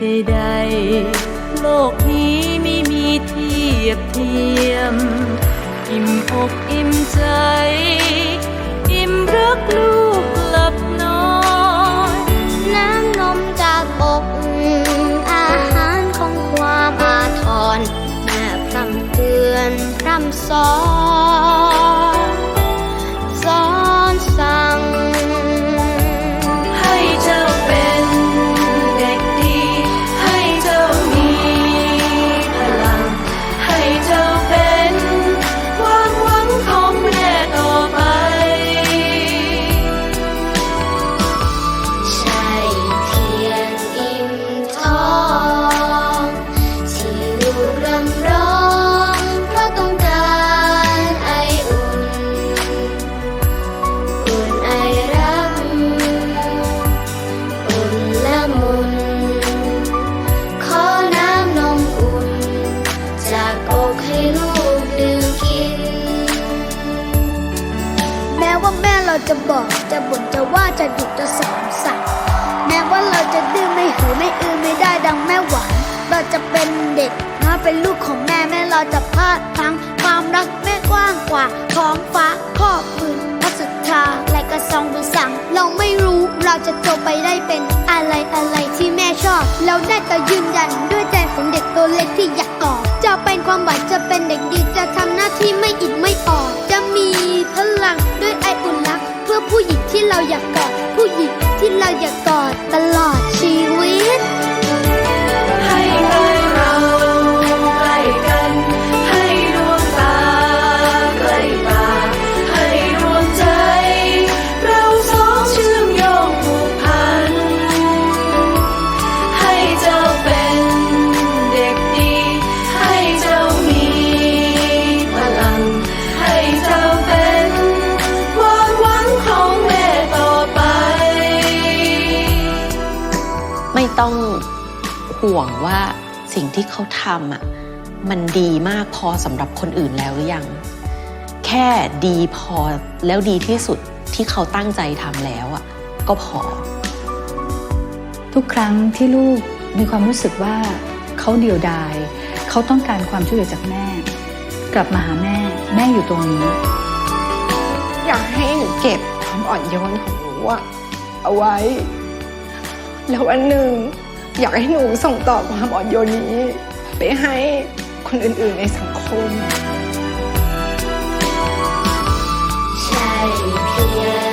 ใดๆ โลกนี้ไม่มีเทียบเทียม อิ่มอกอิ่มใจ อิ่มรักลูกกลับนอยน้ำนมจากอกอาหารของความอาทรแม่พร่ำเตือนพร่ำสอน จะบอกจะบ่นจะว่าจะดุจะสอนสั่งแม้ว่าเราจะดื้อไม่หือไม่อือไม่ได้ดังแม่หวานเราจะเป็นเด็กน้อยเป็นลูกของแม่แม่เราจะพลาดพลังความรักแม่กว้างกว่าท้องฟ้าครอบพื้นพระสุธาและกระซองบุสั่ง เราไม่รู้เราจะโตไปได้เป็นอะไรอะไรที่แม่ชอบ เราได้แต่ยืนยันด้วยใจของเด็กตัวเล็กที่อยากกอดจะเป็นความหวังจะเป็นเด็กดีจะทำหน้าที่ไม่อิดไม่ เราอยากกอดผู้หญิงที่เราอยากกอด ไม่ต้องห่วงว่าสิ่งที่เขาทำอะมันดีมากพอสำหรับคนอื่นแล้วหรือยัง แค่ดีพอแล้วดีที่สุดที่เขาตั้งใจทำแล้วอะก็พอ ทุกครั้งที่ลูกมีความรู้สึกว่าเขาเดียวดาย เขาต้องการความช่วยเหลือจากแม่ กลับมาหาแม่แม่อยู่ตรงนี้ อยากให้หนูเก็บความอ่อนโยนของหนูอะเอาไว้ แล้ววันหนึ่งอยากให้หนูส่งต่อความอ่อนโยนนี้ ไปให้คนอื่นๆในสังคม ใช่เพีย